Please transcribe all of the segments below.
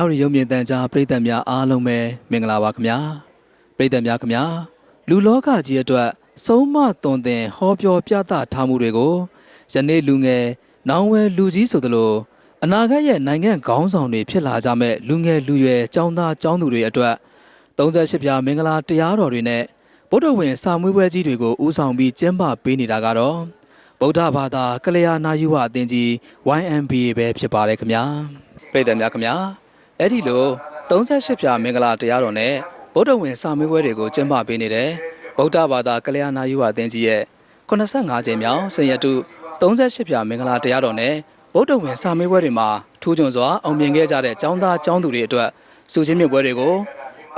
မြောက်ရီရုံမြင့်တန်ကြားပရိသတ်များအားလုံးပဲမင်္ဂလာပါခင်ဗျာပရိသတ်များခင်ဗျာလူလောကကြီးအတွက်ဆုံးမသွန်သင်ဟောပြောပြသထားမှုတွေကိုယနေ့လူငယ်နောင်ဝဲလူကြီးဆိုသလိုအနာဂတ်ရဲ့နိုင်ငံခေါင်းဆောင်တွေဖြစ်လာကြမဲ့လူငယ်လူရွယ်ចောင်းသားចောင်းသူတွေအတွက်38ပြားမင်္ဂလာတရားတော်တွေနဲ့ဗုဒ္ဓဝင်စာမွေးပွဲကြီးတွေကိုဦးဆောင်ပြီးကျင်းပပေးနေတာကတော့ဗုဒ္ဓဘာသာကလျာဏယူဝအသင်းကြီး YMBA ပဲဖြစ်ပါတယ်ခင်ဗျာပရိသတ်များခင်ဗျာ အဲ့ဒီလို38ဖြာမင်္ဂလာတရားတော်နဲ့ဗုဒ္ဓဝင်စာမေးပွဲတွေကိုကျင်းပပေးနေတဲ့ဗုဒ္ဓဘာသာကလျာဏယူဝအသင်းကြီးရဲ့85ကြိမ်မြောက်ဆင်ရတု38ဖြာမင်္ဂလာတရားတော်နဲ့ဗုဒ္ဓဝင်စာမေးပွဲတွေမှာထူးချွန်စွာအောင်မြင်ခဲ့ကြတဲ့ចောင်းသားចောင်းသူတွေအတွက်စုချင်းမြင့်ပွဲတွေကို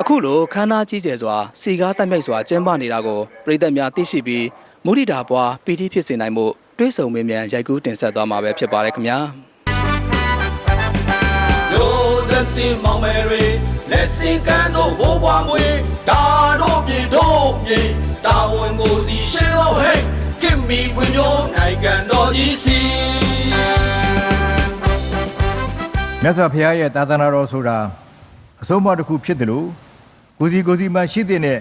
အခုလိုခမ်းနားကြီးကျယ်စွာစီကားတက်မြိုက်စွာကျင်းပနေတာကိုပြည်သက်များသိရှိပြီးမုဒိတာပွားပီတိဖြစ်စေနိုင်မှုတွေးဆုံမင်းမြန်ရိုက်ကူးတင်ဆက်သွားမှာပဲဖြစ်ပါတယ်ခင်ဗျာ ရိုးစက်တင်မောင်မယ်တွေလက်စင်ကန်းသို့ဘိုးဘွားမွေဒါတို့ပြေတို့ပြေတာဝန်ကိုစီရှင်းလို့ဟဲ့ကင်မီခွင်မျိုးနိုင်ငံတော်ကြီးစီမြတ်စွာဘုရားရဲ့သာသနာတော်ဆိုတာအဆုံးအမတစ်ခုဖြစ်တယ်လို့ကိုစီကိုစီမှရှိတဲ့နဲ့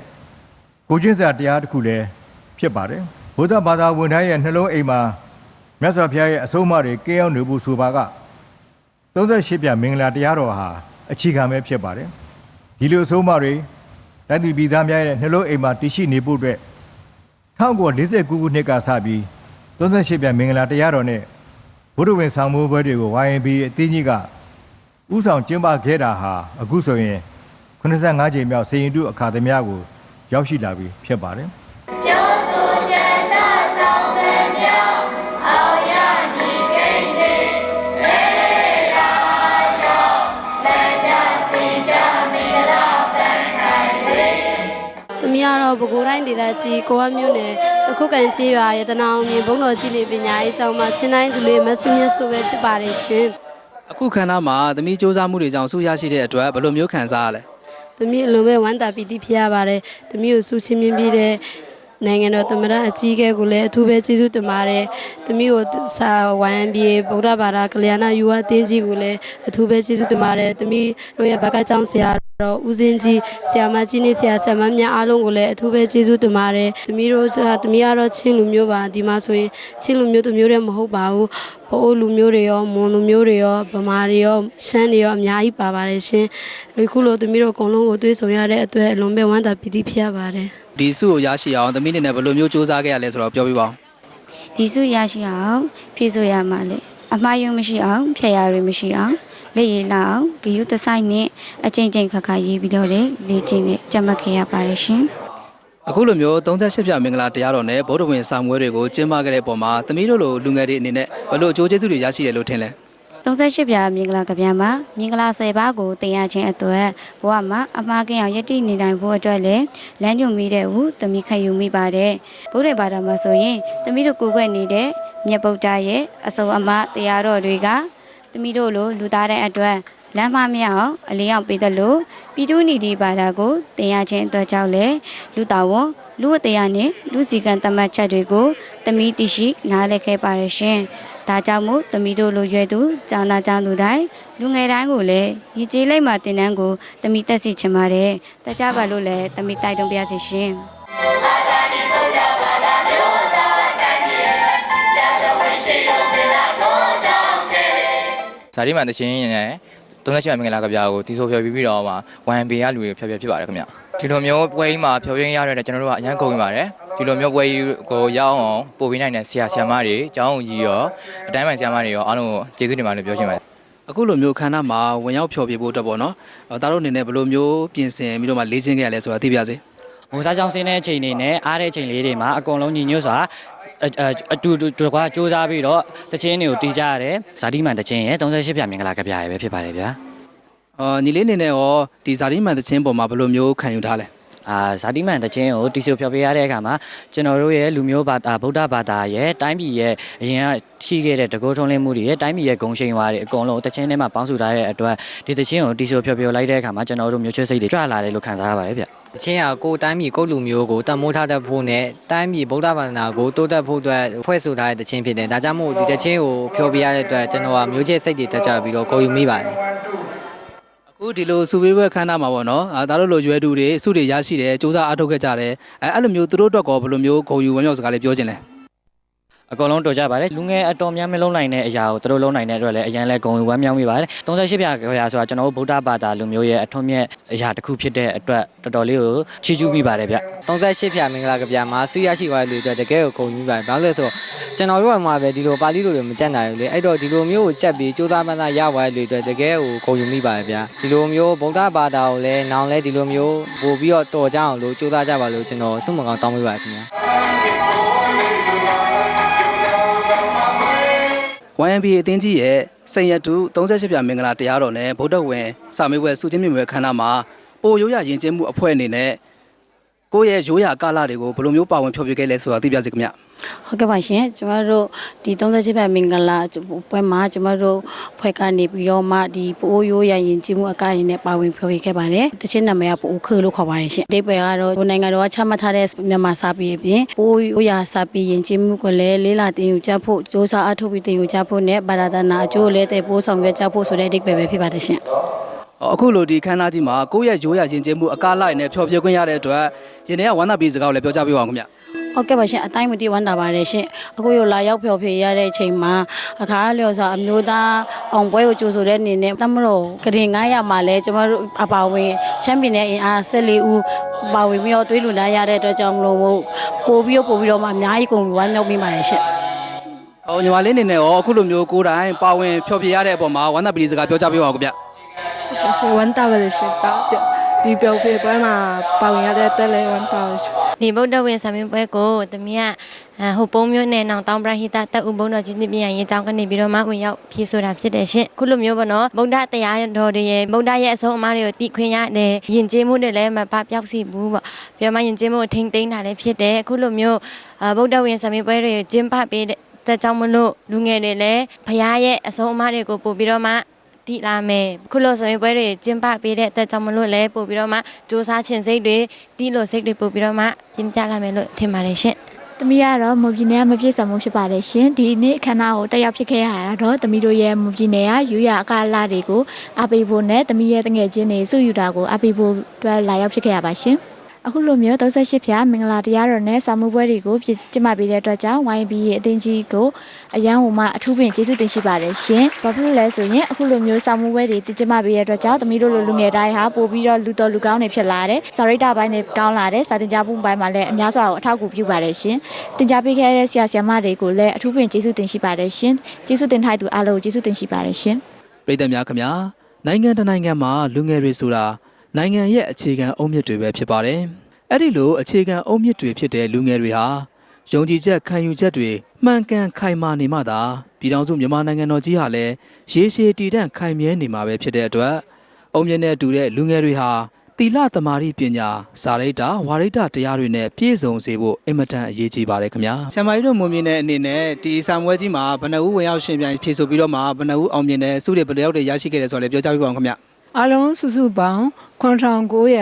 ကိုချင်းစာတရားတစ်ခုလည်းဖြစ်ပါတယ်ဘုရားဘာသာဝင်တိုင်းရဲ့နှလုံးအိမ်မှာမြတ်စွာဘုရားရဲ့အဆုံးအမတွေကင်းအောင်နေဖို့ဆိုပါက 38ပြမင်္ဂလာတရားတော်ဟာအခြေခံပဲဖြစ်ပါတယ်ဒီလိုအဆုံးအမတွေတိုင်းသူပြည်သားများရဲ့နှလုံးအိမ်မှာတည်ရှိနေဖို့အတွက်1949ခုနှစ်ကစပြီး38ပြမင်္ဂလာတရားတော်နဲ့ဘုရားဝင်ဆောင်မိုးပွဲတွေကို YNB အသင်းကြီးကဥဆောင်ကျင်းပခဲ့တာဟာအခုဆိုရင်85ကြိမ်မြောက်စေရင်တုအခါသမယကိုရောက်ရှိလာပြီဖြစ်ပါတယ် ကတော့ပဲခူးတိုင်းဒေသကြီးကိုဝမြို့နယ်အခုကန်ကျေးရွာရတနာအောင်မြေဘုံတော်ကြီးနေပညာရေးကျောင်းမှာချင်းတိုင်းသူလေးမဆုမြတ်ဆိုပဲဖြစ်ပါတယ်ရှင်အခုခန္ဓာမှာသမီးစူးစမ်းမှုတွေကြောင့်ဆုရရှိတဲ့အတွက်ဘယ်လိုမျိုးခံစားရလဲ။သမီးအလုံးပဲဝမ်းသာပီတိဖြစ်ရပါတယ်။သမီးကိုဆုချင်းမြင့်ပြီးတဲ့နိုင်ငံတော်သမ္မတအကြီးအကဲကိုလည်းအထူးပဲကျေးဇူးတင်ပါတယ်။သမီးကိုစာ YMBA ဗုဒ္ဓဘာသာကလျာဏယူဝအသင်းကြီးကိုလည်းအထူးပဲကျေးဇူးတင်ပါတယ်။သမီးတို့ရဲ့ဘက်ကကျောင်းဆရာ တော်ဦးစင်းကြီးဆရာမကြီးနဲ့ဆရာဆရာမများအားလုံးကိုလည်းအထူးပဲကျေးဇူးတင်ပါတယ်။သမီးတို့ကသမီးကတော့ချင်းလူမျိုးပါဒီမှာဆိုရင်ချင်းလူမျိုးတစ်မျိုးတည်းမဟုတ်ပါဘူး။ဘိုးလူမျိုးတွေရောမွန်လူမျိုးတွေရောဗမာတွေရောရှမ်းတွေရောအများကြီးပါပါတယ်ရှင်။အခုလိုသမီးတို့အကုန်လုံးကိုတွေ့ဆုံရတဲ့အတွက်အလွန်ပဲဝမ်းသာပီတိဖြစ်ရပါတယ်။ဒီဆုကိုရရှိအောင်သမီးအနေနဲ့ဘယ်လိုမျိုးစူးစမ်းခဲ့ရလဲဆိုတော့ပြောပြပါဦးဒီစုရရှိအောင်ဖြည့်ဆို့ရမှာလေအမှားယွင်းမရှိအောင်ဖျက်ရတွေမရှိအောင် လက်ရည်လာအောင်ဂယုတဆိုင်နဲ့အချိန်ချင်းခါခါရေးပြီးတော့လေလေ့ကျင့်နဲ့ကြက်မှတ်ခဲ့ရပါတယ်ရှင်အခုလိုမျိုး38ပြမင်္ဂလာတရားတော်နဲ့ဗုဒ္ဓဝင်စာမွေးတွေကိုကျင်းပခဲ့တဲ့ပုံမှာသမီးတို့လိုလူငယ်တွေအနေနဲ့ဘယ်လိုအကျိုးကျေးဇူးတွေရရှိတယ်လို့ထင်လဲ38ပြားမင်္ဂလာကဗျာမှာမင်္ဂလာ10ပါးကိုတင်ရခြင်းအတွက်ဘဝမှာအမှားကင်းအောင်ယက်တိနေနိုင်ဖို့အတွက်လည်းလမ်းညွှန်မိတဲ့ဟုသမီးခံယူမိပါတယ်ဘုရားဘာသာမှာဆိုရင်သမီးတို့ကိုယ်ွယ်နေတဲ့မြတ်ဗုဒ္ဓရဲ့အစုံအမတရားတော်တွေက သမီးတို့လိုလူသားတဲ့အတွက်လမ်းမမြောက်အလင်းရောက်ပေးသလိုပြည်သူနေဒီဘာသာကိုတင်ရခြင်းအတွက်ကြောင့်လည်းလူတော်ဝန်လူအတရားနဲ့လူစီကံတမတ်ချက်တွေကိုသမီးတရှိနားလည်ခဲ့ပါရရှင်။ဒါကြောင့်မို့သမီးတို့လိုရွယ်သူကျောင်းသားကျောင်းသူတိုင်းလူငယ်တိုင်းကိုလည်းရည်ကြီးလိုက်မှတင်တန်းကိုသမီးတက်စီချင်ပါတယ်။တကြပါလို့လည်းသမီးတိုက်တွန်းပြစီရှင်။ ဇာတိမှန်တချင်းနဲ့38မင်္ဂလာကဗျာကိုတီဆိုဖျော်ပြပြီးတော့မှ 1B ကလူတွေဖျော်ပြဖြစ်ပါတယ်ခင်ဗျဒီလိုမျိုးပွဲကြီးမှာဖျော်ပြရတဲ့ကျွန်တော်တို့ကအရန်ကုန်ပါတယ်ဒီလိုမျိုးပွဲကြီးကိုရောက်အောင်ပို့ပေးနိုင်တဲ့ဆရာဆရာမတွေကျောင်းဦးကြီးရောအတိုင်းပိုင်းဆရာမတွေရောအားလုံးကိုကျေးဇူးတင်ပါတယ်လို့ပြောချင်ပါတယ်အခုလိုမျိုးခန္ဓာမှာဝင်ရောက်ဖျော်ပြဖို့အတွက်ပေါ့နော်အဲဒါတို့အနေနဲ့ဘယ်လိုမျိုးပြင်ဆင်ပြီးတော့မှလေ့ကျင့်ခဲ့ရလဲဆိုတာသိပါစေငိုစားချောင်းဆင်းတဲ့အချိန်တွေနဲ့အားတဲ့အချိန်လေးတွေမှာအကုန်လုံးညီညွတ်စွာ အအအတူတူတကွာစူးစမ်းပြီးတော့တချင်းတွေကိုတီးကြရတယ်ဇာတိမှန်တချင်းရဲ့38ပြမင်္ဂလာကပြရယ်ပဲဖြစ်ပါတယ်ဗျာအော်ညီလေးအနေနဲ့ရောဒီဇာတိမှန်သချင်းပုံမှာဘယ်လိုမျိုးခံယူထားလဲအာဇာတိမှန်တချင်းကိုတီဆိုဖျော်ပြရတဲ့အခါမှာကျွန်တော်တို့ရဲ့လူမျိုးဘာသာဗုဒ္ဓဘာသာရဲ့တိုင်းပြည်ရဲ့အရင်ကရှိခဲ့တဲ့တကောထုံးလင်းမှုတွေရဲ့တိုင်းပြည်ရဲ့ဂုံရှိန်ဝါတွေအကုန်လုံးတချင်းထဲမှာပေါင်းစုထားတဲ့အတွက်ဒီတချင်းကိုတီဆိုဖျော်ပြလိုက်တဲ့အခါမှာကျွန်တော်တို့မျိုးချွတ်စိတ်တွေကြွလာတယ်လို့ခံစားရပါတယ်ဗျ အချင်းကကိုယ်တိုင်းပြည်ကိုယ့်လူမျိုးကိုတတ်မိုးထားတတ်ဖို့နဲ့တိုင်းပြည်ဗုဒ္ဓဘာသာကိုတိုးတက်ဖို့အတွက်ဖွဲ့ဆိုထားတဲ့တခြင်းဖြစ်တယ်။ဒါကြောင့်မို့ဒီတခြင်းကိုဖြောပြရတဲ့အတွက်ကျွန်တော်ကမျိုးချစ်စိတ်တွေတက်ကြပြီးတော့ကိုယ်ယူမိပါတယ်ခုဒီလိုစုပေးပွဲခန်းနာမှာပေါ့နော်အာဒါတို့လိုရွယ်သူတွေစုတွေရရှိတယ်စူးစမ်းအားထုတ်ခဲ့ကြတယ်အဲအဲ့လိုမျိုးသူတို့အတွက်ကောဘယ်လိုမျိုးဂုဏ်ယူဝမ်းမြောက်စကားလေးပြောချင်လဲ အကုန်လုံးတော်ကြပါတယ်လူငယ်အတော်များများလုံးနိုင်တဲ့အရာကိုသူတို့လုံးနိုင်တဲ့အတွက်လည်းအရင်လဲဂုဏ်ယူဝမ်းမြောက်မိပါတယ်38ပြခရာဆိုတာကျွန်တော်တို့ဗုဒ္ဓဘာသာလူမျိုးရဲ့အထွတ်မြတ်အရာတစ်ခုဖြစ်တဲ့အတွက်တော်တော်လေးကိုချီးကျူးမိပါတယ်ဗျ38ဖြာမင်္ဂလာကဗျာမှာဆုရရှိသွားတဲ့လူတွေတကယ်ကိုဂုဏ်ယူပါတယ်ဘာလို့လဲဆိုတော့ကျွန်တော်တို့ကမှပဲဒီလိုပါဠိလိုတွေမကြက်နိုင်ဘူးလေအဲ့တော့ဒီလိုမျိုးကိုကြက်ပြီးစူးစမ်းမှန်းသာရသွားတဲ့လူတွေတကယ်ကိုဂုဏ်ယူမိပါတယ်ဗျာဒီလိုမျိုးဗုဒ္ဓဘာသာကိုလည်းနောင်လဲဒီလိုမျိုးပို့ပြီးတော့တော်ကြအောင်လို့စူးစမ်းကြပါလို့ကျွန်တော်ဆုမကောင်းတောင်းပေးပါတယ်ခင်ဗျာ YMBA အသင်းကြီးရဲ့စိန်ရတု38ပြမင်္ဂလာတရားတော်နဲ့ဗုဒ္ဓဝင်စာမေးပွဲစုချင်းမြင့်ပွဲခန်းနာမှာပိုရိုးရရင်ကျင်းမှုအဖွဲ့အနေနဲ့ ကိုယ့်ရဲ့ရိုးရာကာလတွေကိုဘယ်လိုမျိုးပါဝင်ဖျော်ဖြေခဲ့လဲဆိုတာသိပြစေခင်ဗျဟုတ်ကဲ့ပါရှင်ကျမတို့ဒီ38ပြမင်္ဂလာပွဲမှာကျမတို့ဖွဲ့ကနေပြီးတော့မှဒီပိုးရိုးရရင်ကြီးမှုအကအနေနဲ့ပါဝင်ဖျော်ဖြေခဲ့ပါတယ်တချင်းနာမည်ကပိုးခឺလို့ခေါ်ပါတယ်ရှင်အတိတ်ပဲကတော့ဒီနိုင်ငံတော်ကချမှတ်ထားတဲ့မြန်မာစာပေအပြင်ပိုးရိုးရစာပေရင်ကြီးမှုကိုလည်းလေးလာတင်ယူကြဖို့စ조사အထောက်ပြီးတင်ယူကြဖို့နဲ့ဗလာဒနာအကျိုးလည်းတည်ပိုးဆောင်ရွက်ကြဖို့ဆိုတဲ့အတိတ်ပဲပဲဖြစ်ပါတယ်ရှင် အခုလိုဒီခန်းနာကြီးမှာကိုယ့်ရဲ့ရိုးရာရင်ကျင်းမှုအကားလိုက်နဲ့ဖျော်ဖြေခွင့်ရတဲ့အတွက်ရင်ထဲကဝမ်းသာပြည်စကားကိုလည်းပြောကြပေးပါဦးခင်ဗျဟုတ်ကဲ့ပါရှင်အတိုင်းမတိဝမ်းတာပါတယ်ရှင်အခုရောလာရောက်ဖျော်ဖြေရတဲ့အချိန်မှာအခါအလျော်စွာအမျိုးသားအောင်ပွဲကိုကြိုဆိုတဲ့အနေနဲ့တမတော်ကရင်900မှာလဲကျမတို့အပါဝင်ချမ်းပီယံအင်အား14ဦးပါဝင်ပြီးတော့တွေးလူနာရတဲ့အတွက်ကြောင့်မလို့ပို့ပြီးတော့ပို့ပြီးတော့မှအများကြီးကုန်ဝမ်းမြောက်မိပါတယ်ရှင်ဟောညီမလေးအနေနဲ့ရောအခုလိုမျိုးကိုယ်တိုင်ပါဝင်ဖျော်ဖြေရတဲ့အပေါ်မှာဝမ်းသာပြည်စကားပြောကြပေးပါဦးခင်ဗျ ရှင်ဝန်တာပါလေရှင်ပါဒီပြောပြပွဲမှာပါဝင်ရတဲ့တက်လဲဝန်တာပါရှင်ဒီဗုဒ္ဓဝင်ဆံမင်းပွဲကိုတမီးကအဲဟိုပုံမျိုးနဲ့နောင်တောင်းပရဟိတတက်ဥဘုံတော်ကြီးတင်ပြရင်အကြောင်းကနေပြီးတော့မှဝင်ရောက်ဖြည့်ဆိုတာဖြစ်တယ်ရှင်ခုလိုမျိုးပေါ့နော်ဗုဒ္ဓတရားတော်တွေရဲ့ဗုဒ္ဓရဲ့အဆုံးအမတွေကိုတည်ခွင့်ရတယ်ယဉ်ကျေးမှုတွေလည်းမပပျောက်စီဘူးပေါ့ပြီးတော့မှယဉ်ကျေးမှုကိုထိမ့်သိမ်းတာလည်းဖြစ်တယ်ခုလိုမျိုးအဲဗုဒ္ဓဝင်ဆံမင်းပွဲတွေကျင်းပပေးတဲ့တဲ့ကြောင့်မလို့လူငယ်တွေလည်းဘုရားရဲ့အဆုံးအမတွေကိုပို့ပြီးတော့မှ တည်လာမယ်ခုလိုဆံပွဲတွေကျင်းပပေးတဲ့အတွက်ကြောင့်မလို့လည်းပို့ပြီးတော့မှစူးစမ်းခြင်းစိတ်တွေတီးလို့စိတ်တွေပို့ပြီးတော့မှပြင်ကြလာမယ်လို့ထင်ပါတယ်ရှင်။သမီးကတော့မွန်ပြည်နယ်ကမပြည့်စုံမှုဖြစ်ပါတယ်ရှင်။ဒီနေ့အခမ်းအနားကိုတက်ရောက်ဖြစ်ခဲ့ရတာတော့သမီးတို့ရဲ့မွန်ပြည်နယ်ကယူရအကလာတွေကိုအားပေးဖို့နဲ့သမီးရဲ့တငယ်ချင်းတွေစုယူတာကိုအားပေးဖို့အတွက်လာရောက်ဖြစ်ခဲ့ရပါရှင်။ အခုလိုမျိုး38ဖြာမင်္ဂလာတရားတော်နဲ့စာမှုပွဲတွေကိုပြကျင်းပပေးတဲ့အတွက်ကြောင့် YB ရဲ့အသင်းကြီးကိုအရန်ဟိုမှအထူးပင်ကျေးဇူးတင်ရှိပါတယ်ရှင်။ဘာဖြစ်လို့လဲဆိုရင်အခုလိုမျိုးစာမှုပွဲတွေကျင်းပပေးတဲ့အတွက်ကြောင့်သမီးတို့လိုလူငယ်တိုင်းဟာပို့ပြီးတော့လူတော်လူကောင်းတွေဖြစ်လာတယ်။စာရိတ္တပိုင်းတွေကောင်းလာတယ်။စာတင်ကြားမှုပိုင်းမှာလည်းအများစွာကိုအထောက်အကူပြုပါတယ်ရှင်။တင်ကြားပေးခဲ့တဲ့ဆရာဆရာမတွေကိုလည်းအထူးပင်ကျေးဇူးတင်ရှိပါတယ်ရှင်။ကျေးဇူးတင်ထိုက်သူအားလုံးကိုကျေးဇူးတင်ရှိပါတယ်ရှင်။ပြည်သူများခင်ဗျာနိုင်ငံတစ်နိုင်ငံမှာလူငယ်တွေဆိုတာ နိုင်ငံရဲ့အခြေခံအုတ်မြစ်တွေပဲဖြစ်ပါတယ်အဲ့ဒီလိုအခြေခံအုတ်မြစ်တွေဖြစ်တဲ့လူငယ်တွေဟာယုံကြည်ချက်ခံယူချက်တွေမှန်ကန်ခိုင်မာနေမှသာပြည်ထောင်စုမြန်မာနိုင်ငံတော်ကြီးဟာလည်းရေရှည်တည်တံ့ခိုင်မြဲနေမှာပဲဖြစ်တဲ့အတွက်အုံမြင့်နဲ့တူတဲ့လူငယ်တွေဟာတီလသမာဓိပညာစာရိတ္တဝါရိတ္တတရားတွေနဲ့ပြည့်စုံစေဖို့အင်မတန်အရေးကြီးပါတယ်ခင်ဗျာဆရာမကြီးတို့မွန်မြင့်တဲ့အနေနဲ့ဒီစာမွဲကြီးမှာဘယ်နှဦးဝင်ရောက်ရှင်ပြန်ဖြည့်ဆိုပြီးတော့မှဘယ်နှဦးအောင်မြင်တဲ့စုတွေဘယ်နှယောက်တွေရရှိခဲ့တယ်ဆိုတော့လည်းပြောကြပြပါဦးခင်ဗျာ အလုံးစုစုပေါင်း9969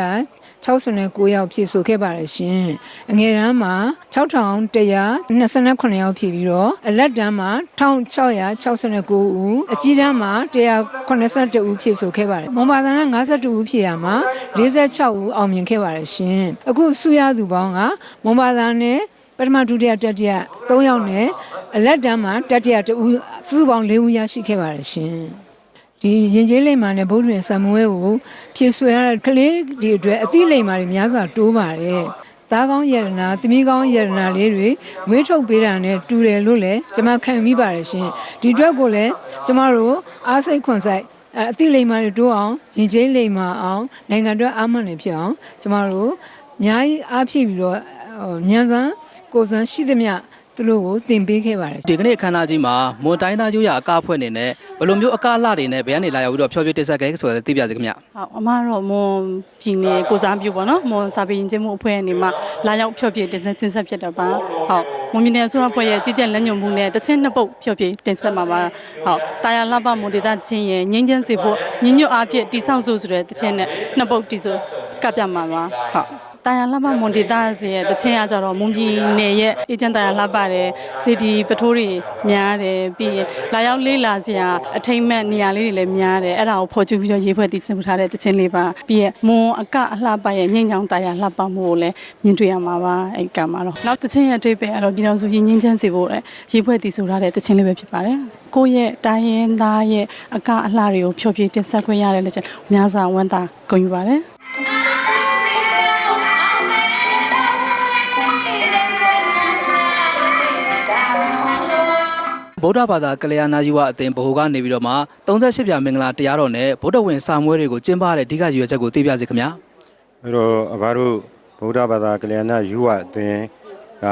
ယောက်ဖြည့်ဆိုခဲ့ပါတယ်ရှင်အငယ်တန်းမှာ6129ယောက်ဖြည့်ပြီးတော့အလက်တန်းမှာ1669ဦးအကြီးတန်းမှာ182ဦးဖြည့်ဆိုခဲ့ပါတယ်မွန်ဘာသာနဲ့52ဦးဖြည့်ရမှာ46ဦးအောင်မြင်ခဲ့ပါတယ်ရှင်အခုစုရသူပေါင်းကမွန်ဘာသာနဲ့ပထမဒုတိယတတိယ3ယောက်နဲ့အလက်တန်းမှာတတိယ2ဦးစုစုပေါင်း4ဦးရရှိခဲ့ပါတယ်ရှင် ဒီရင်ကျေးလိမ္မာနဲ့ဗုဒ္ဓရင်ဆံမွဲကိုဖြည့်ဆွဲရတဲ့ကလေးဒီအတွက်အသီးလိမ္မာတွေများစွာတိုးပါတယ်။သားကောင်းယရနာသမီးကောင်းယရနာလေးတွေမွေးထုတ်ပေးတာနဲ့တူတယ်လို့လည်းကျွန်မခံမိပါတယ်ရှင်။ဒီအတွက်ကိုလည်းကျွန်မတို့အားစိတ်ခွန်ဆိုင်အဲအသီးလိမ္မာတွေတိုးအောင်ရင်ကျေးလိမ္မာအောင်နိုင်ငံအတွက်အားမန်နေဖြစ်အောင်ကျွန်မတို့အများကြီးအားဖြည့်ပြီးတော့ဟိုညံစမ်းကိုယ်စမ်းရှိသမျှ သူတို့ကိုသင်ပေးခဲ့ပါတယ်ဒီကနေ့အခမ်းအနားကြီးမှာမွန်တိုင်းသားရိုးရာအကားဖွဲ့နေနဲ့ဘယ်လိုမျိုးအကားလှတွေနဲ့ဘယ်ကနေလာရောက်ပြီးတော့ဖျော်ဖြေတိဆက်ခဲ့ဆိုတော့သိပြစေခင်ဗျဟုတ်အမကတော့မွန်ပြည်နယ်ကိုစားပြုပေါ့နော်မွန်စာပေရင်ကျင်းမှုအဖွဲ့အနေမှာလာရောက်ဖျော်ဖြေတင်ဆက်တင်ဆက်ဖြစ်တော့ပါဟုတ်မွန်ပြည်နယ်အစိုးရအဖွဲ့ရဲ့ကြီးကြပ်လက်ညှိုးမှုနဲ့တချင်းနှစ်ပုတ်ဖျော်ဖြေတင်ဆက်မှာပါဟုတ်တာယာလှပမွန်ဒေတာချင်းရဲ့ငင်းချင်းစီဖို့ညီညွတ်အားဖြင့်တိဆောက်ဆိုဆိုတဲ့တချင်းနဲ့နှစ်ပုတ်တိဆိုကပ်ပြမှာပါဟုတ် တာယာလှပမွန်ဒေတာစီရဲ့တချင်းကကြတော့မွန်ပြည်နယ်ရဲ့အေဂျင့်တာယာလှပတယ်စီဒီပထိုးတွေများတယ်ပြီးရင်လာရောက်လေးလာစရာအထိမ့်မဲ့နေရာလေးတွေလည်းများတယ်အဲ့ဒါကိုဖော်ကျူပြီးတော့ရေးဖွဲ့တည်ဆင်ထားတဲ့တချင်းလေးပါပြီးရင်မွန်အကအလှပရဲ့ညင်ညောင်တာယာလှပမှုကိုလည်းမြင်တွေ့ရမှာပါအဲ့ကမှာတော့နောက်တချင်းရဲ့အထိပ္ပယ်ကတော့ပြည်တော်စုရင်းငင်းချမ်းစီဖို့တဲ့ရေးဖွဲ့တည်ဆိုထားတဲ့တချင်းလေးပဲဖြစ်ပါတယ်ကိုယ့်ရဲ့တိုင်းရင်းသားရဲ့အကအလှတွေကိုဖြောပြတင်ဆက်ခွင့်ရတယ်လည်းချင်းများစွာဝမ်းသာဂုဏ်ယူပါတယ် ဗုဒ္ဓဘာသာကလျာဏယူဝအသင်ဗဟိုကနေပြီးတော့မှ38ပြာမင်္ဂလာတရားတော်နဲ့ဗုဒ္ဓဝင်စာမွေးတွေကိုကျင်းပတဲ့အဓိကရည်ရွယ်ချက်ကိုသိပြစေခင်ဗျာအဲ့တော့အဘတို့ဗုဒ္ဓဘာသာကလျာဏယူဝအသင်က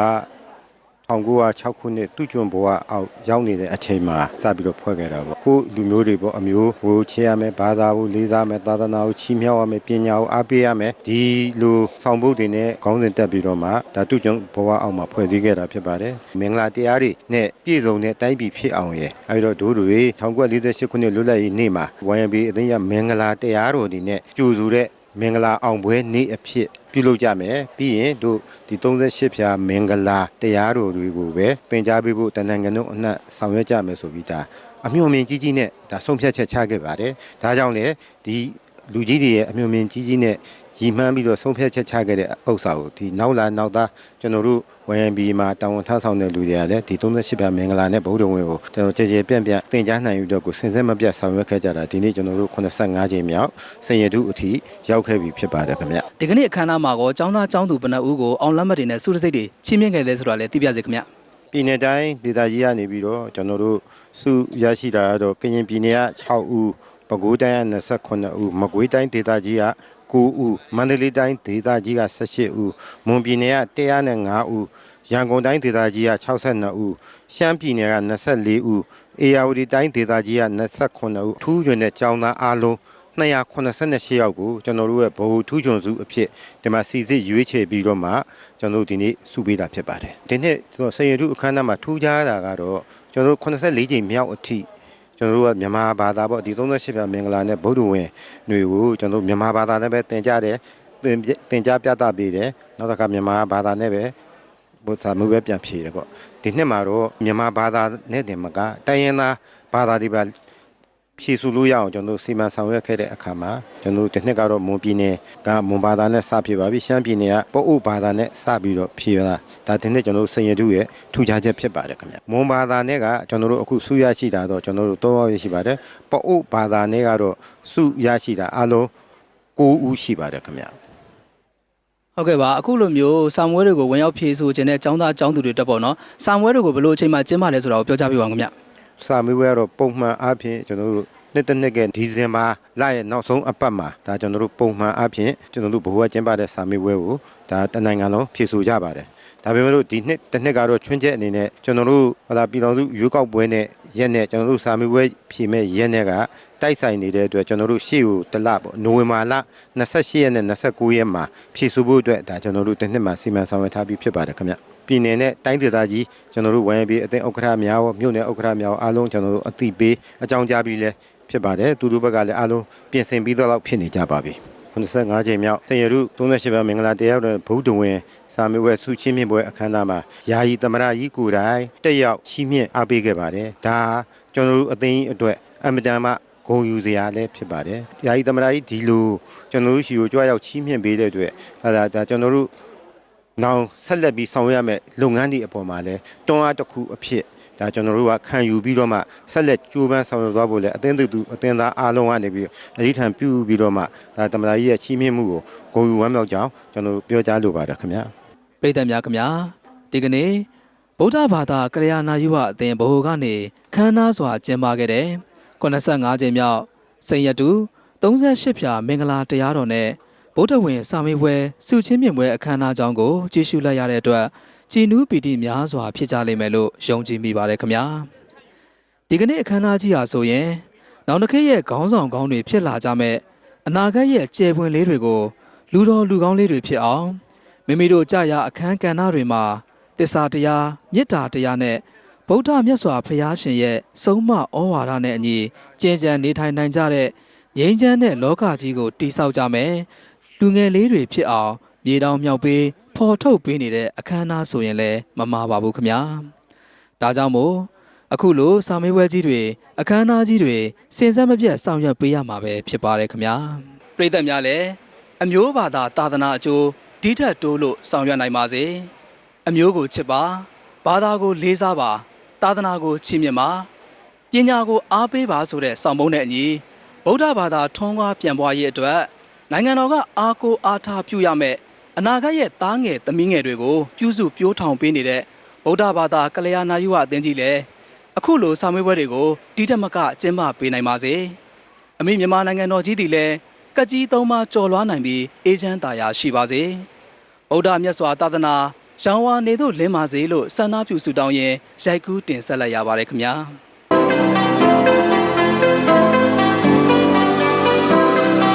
1906ခုနှစ်သူ့ကျွန်းဘဝအောက်ရောက်နေတဲ့အချိန်မှာစပြီးတော့ဖွဲ့ခဲ့တာပေါ့ကိုလူမျိုးတွေပေါ့အမျိုးဟိုချေရမယ်ဘာသာကိုလေးစားမယ်သာသနာကိုချီးမြှောက်ရမယ်ပညာကိုအားပေးရမယ်ဒီလိုဆောင်ပုဒ်တွေနဲ့ခေါင်းစဉ်တက်ပြီးတော့မှဒါသူ့ကျွန်းဘဝအောက်မှာဖွဲ့စည်းခဲ့တာဖြစ်ပါတယ်မင်္ဂလာတရားတွေနဲ့ပြည့်စုံတဲ့တိုင်းပြည်ဖြစ်အောင်ရဲ့အဲ့တော့ဒိုးတွေ1948ခုနှစ်လွတ်လပ်ရေးနေ့မှာ YMB အသိဉာဏ်မင်္ဂလာတရားတော်တွေနဲ့ကြိုဆိုတဲ့ မင်္ဂလာအောင်ပွဲနေ့အဖြစ်ပြုလုပ်ကြမယ်ပြီးရင်တို့ဒီ38ဖြာမင်္ဂလာတရားတော်တွေကိုပဲသင်ကြားပေးဖို့တန်တန်ကနုံအနှံ့ဆောင်ရွက်ကြမယ်ဆိုပြီးဒါအမျှော်မြင်ကြီးကြီးနဲ့ဒါဆုံးဖြတ်ချက်ချခဲ့ပါတယ်ဒါကြောင့်လေဒီ လူကြီးတွေရဲ့အမျှော်မြင်ကြီးကြီးနဲ့ရည်မှန်းပြီးတော့ဆုံးဖြတ်ချက်ချခဲ့တဲ့ဥစ္စာကိုဒီနောက်လာနောက်သားကျွန်တော်တို့ YMB မှာတာဝန်ထမ်းဆောင်တဲ့လူတွေကလည်းဒီ38ဖြာမင်္ဂလာနဲ့ဗုဒ္ဓဝင်ကိုကျွန်တော်ကြည်ကြည်ပြန့်ပြန့်သင်ကြားနိုင်ပြီးတော့ကိုစင်စစ်မပြတ်ဆောင်ရွက်ခဲ့ကြတာဒီနေ့ကျွန်တော်တို့85ချိန်မြောက်စင်ရတုအထိရောက်ခဲ့ပြီဖြစ်ပါတယ်ခင်ဗျဒီကနေ့အခမ်းအနားမှာကောចောင်းသားចောင်းသူဘဏ္ဍဦးကိုအောင်လက်မှတ်တွေနဲ့စုတစိတ်တွေချီးမြှင့်ခဲ့တယ်ဆိုတာလည်းသိပြစေခင်ဗျာပြည်နယ်တိုင်းဒေသကြီးကနေပြီးတော့ကျွန်တော်တို့စုရရှိတာကတော့ကရင်ပြည်နယ်က6ဦး ပဲခူးတိုင်းက29ဦးမကွေးတိုင်းဒေသကြီးက9ဦးမန္တလေးတိုင်းဒေသကြီးက18ဦးမွန်ပြည်နယ်က105ဦးရန်ကုန်တိုင်းဒေသကြီးက62ဦးရှမ်းပြည်နယ်က24ဦးအေရဝတီတိုင်းဒေသကြီးက29ဦးထူးချွန်တဲ့ကျောင်းသားအားလုံး288ယောက်ကိုကျွန်တော်တို့ရဲ့ဗဟိုထူးချွန်စုအဖြစ်ဒီမှာစီစစ်ရွေးချယ်ပြီးတော့မှကျွန်တော်တို့ဒီနေ့စုပေးတာဖြစ်ပါတယ်ဒီနေ့ကျွန်တော်စင်ရတုအခမ်းအနားမှာထူးခြားတာကတော့ကျွန်တော်တို့84ချိန်မြောက်အထိ ကျွန်တော်တို့ကမြန်မာဘာသာပေါ့ဒီ38ပြမင်္ဂလာနဲ့ဗုဒ္ဓဝင်တွေကိုကျွန်တော်တို့မြန်မာဘာသာနဲ့ပဲသင်ကြားတယ်သင်သင်ကြားပြသပေးတယ်နောက်တစ်ခါမြန်မာဘာသာနဲ့ပဲဘုရားမှုပဲပြန်ဖြေတယ်ပေါ့ဒီနှစ်မှာတော့မြန်မာဘာသာနဲ့တင်မကတိုင်းရင်းသားဘာသာတွေပါ ဖြည့်ဆူလို့ရအောင်ကျွန်တော်တို့စီမံဆောင်ရွက်ခဲ့တဲ့အခါမှာကျွန်တော်တို့တစ်နှစ်ကတော့မွန်ပြည်နယ်ကမွန်ဘာသာနဲ့စဖြစ်ပါပြီရှမ်းပြည်နယ်ကပုတ်အုပ်ဘာသာနဲ့စပြီးတော့ဖြည့်ရတာဒါဒီနှစ်ကျွန်တော်တို့စင်ရတုရဲ့ထူခြားချက်ဖြစ်ပါတယ်ခင်ဗျမွန်ဘာသာနဲ့ကကျွန်တော်တို့အခုစုရရှိတာတော့ကျွန်တော်တို့၃ယောက်ရရှိပါတယ်ပုတ်အုပ်ဘာသာနဲ့ကတော့စုရရှိတာအလုံး၉ဦးရှိပါတယ်ခင်ဗျဟုတ်ကဲ့ပါအခုလိုမျိုးစာမွေးတွေကိုဝင်ရောက်ဖြည့်ဆိုခြင်းတဲ့ចောင်းသားចောင်းသူတွေတက်ပေါ့နော်စာမွေးတွေကိုဘယ်လိုအချိန်မှကျင်းပလဲဆိုတာကိုပြောကြပြပါဦးခင်ဗျာ စာမေးပွဲကတော့ပုံမှန်အားဖြင့်ကျွန်တော်တို့နှစ်တစ်နှစ်ကဒီဇင်ဘာလရဲ့နောက်ဆုံးအပတ်မှာဒါကျွန်တော်တို့ပုံမှန်အားဖြင့်ကျွန်တော်တို့ဘဝကျင်းပတဲ့စာမေးပွဲကိုဒါတနိုင်ငံလုံးဖြည့်ဆို့ကြပါတယ်ဒါပေမဲ့လို့ဒီနှစ်တစ်နှစ်ကတော့ချွင်းချက်အနေနဲ့ကျွန်တော်တို့ဟလာပြည်တော်စုရွေးကောက်ပွဲနဲ့ရက်နဲ့ကျွန်တော်တို့စာမေးပွဲဖြည့်မဲ့ရက်နဲ့ကတိုက်ဆိုင်နေတဲ့အတွက်ကျွန်တော်တို့ရှေ့ကိုတစ်လပေါ့နိုဝင်ဘာလ28ရက်နဲ့29ရက်မှာဖြည့်ဆို့ဖို့အတွက်ဒါကျွန်တော်တို့တစ်နှစ်မှာစီမံဆောင်ရွက်ထားပြီးဖြစ်ပါတယ်ခင်ဗျ ပြည်နယ်နဲ့တိုင်းဒေသကြီးကျွန်တော်တို့ဝိုင်းပြီးအသင်းဥက္ကဋ္ဌများရောမြို့နယ်ဥက္ကဋ္ဌများရောအားလုံးကျွန်တော်တို့အသိပေးအကြောင်းကြားပြီးလဲဖြစ်ပါတယ်သူတို့ဘက်ကလည်းအားလုံးပြင်ဆင်ပြီးတော့ဖြစ်နေကြပါပြီ95ချိန်မြောက်တရရု38ပါမင်္ဂလာတရားတော်ဗုဒ္ဓဝင်စာမေးပွဲဆုချင်းမြင့်ပွဲအခမ်းအနားမှာယာယီသမရကြီးကိုယ်တိုင်တက်ရောက်ချီးမြှင့်အားပေးခဲ့ပါတယ်ဒါကျွန်တော်တို့အသင်းအတွက်အမတန်မှဂုဏ်ယူစရာလည်းဖြစ်ပါတယ်။ယာယီသမရကြီးဒီလိုကျွန်တော်တို့ရှိကိုကြွားရောက်ချီးမြှင့်ပေးတဲ့အတွက်ဟာဒါဒါကျွန်တော်တို့ နောင်ဆက်လက်ပြီးဆောင်ရွက်ရမယ့်လုပ်ငန်းတွေအပေါ်မှာလည်းတွန်းအားတစ်ခုအဖြစ်ဒါကျွန်တော်တို့ကခံယူပြီးတော့မှဆက်လက်ကြိုးပမ်းဆောင်ရွက်သွားဖို့လည်းအသင်းသူအသင်းသားအားလုံးကနေပြီးအဓိဋ္ဌာန်ပြုပြီးတော့မှဒါတမန်ကြီးရဲ့ချီးမြှင့်မှုကိုဂုဏ်ယူဝမ်းမြောက်ကြောင်းကျွန်တော်တို့ပြောကြားလိုပါတယ်ခင်ဗျာပြည်သက်များခင်ဗျာဒီကနေ့ဗုဒ္ဓဘာသာကလျာဏယူဝအသင်ဗဟိုကနေခမ်းနားစွာကျင်းပခဲ့တဲ့85ကြိမ်မြောက်စိန်ရတု38ဖြာမင်္ဂလာတရားတော်နဲ့ ဗုဒ္ဓဝင်စာမေးပွဲစုချင်းမြင့်ပွဲအခမ်းအနားကြောင်းကိုကြည့်ရှုလိုက်ရတဲ့အတွက်ကြည်နူးပီတိများစွာဖြစ်ကြလိမ့်မယ်လို့ယုံကြည်မိပါတယ်ခင်ဗျာဒီကနေ့အခမ်းအနားကြီးဟာဆိုရင်နောက်တစ်ခေတ်ရဲ့ခေါင်းဆောင်ကောင်းတွေဖြစ်လာကြမဲ့အနာဂတ်ရဲ့ကျယ်ပွင့်လေးတွေကိုလူတော်လူကောင်းလေးတွေဖြစ်အောင်မိမိတို့ကြာရအခန်းကဏ္ဍတွေမှာတစ္ဆာတရားမေတ္တာတရားနဲ့ဗုဒ္ဓမြတ်စွာဘုရားရှင်ရဲ့ဆုံးမဩဝါဒနဲ့အညီကျင့်ကြံနေထိုင်နိုင်ကြတဲ့ငြိမ်းချမ်းတဲ့လောကကြီးကိုတည်ဆောက်ကြမယ် လူငယ်လေးတွေဖြစ်အောင်မြေတောင်မြောက်ပေးဖော်ထုတ်ပေးနေတဲ့အခမ်းအနားဆိုရင်လည်းမမှားပါဘူးခင်ဗျာဒါကြောင့်မို့အခုလိုစာမေးပွဲကြီးတွေအခမ်းအနားကြီးတွေစင်စက်မပြတ်ဆောင်ရွက်ပေးရမှာပဲဖြစ်ပါတယ်ခင်ဗျာပြည်သက်များလည်းအမျိုးဘာသာသာသနာအကျိုးဒီထက်တိုးလို့ဆောင်ရွက်နိုင်ပါစေအမျိုးကိုချစ်ပါဘာသာကိုလေးစားပါသာသနာကိုချီးမြှင့်ပါပညာကိုအားပေးပါဆိုတဲ့ဆောင်ပုဒ်နဲ့အညီဗုဒ္ဓဘာသာထွန်းကားပြန်ပွားရေးအတွက် နိုင်ငံတော်ကအားကိုးအားထားပြုရမယ်အနာဂတ်ရဲ့သားငယ်သမီးငယ်တွေကိုပြုစုပြောထောင်ပေးနေတဲ့ဗုဒ္ဓဘာသာကလျာဏယုဝအသင်းကြီးလည်းအခုလိုစာမေးပွဲတွေကိုဒီထက်မကကျင်းပပေးနိုင်ပါစေအမိမြန်မာနိုင်ငံတော်ကြီးသည်လည်းကကြီးသုံးပါကြော်လွားနိုင်ပြီးအေးချမ်းသာယာရှိပါစေဗုဒ္ဓမြတ်စွာသာသနာရောင်ဝါနေသို့လင်းပါစေလို့ဆန္ဒပြုဆုတောင်းရင်ရိုက်ကူးတင်ဆက်လိုက်ရပါတယ်ခင်ဗျာ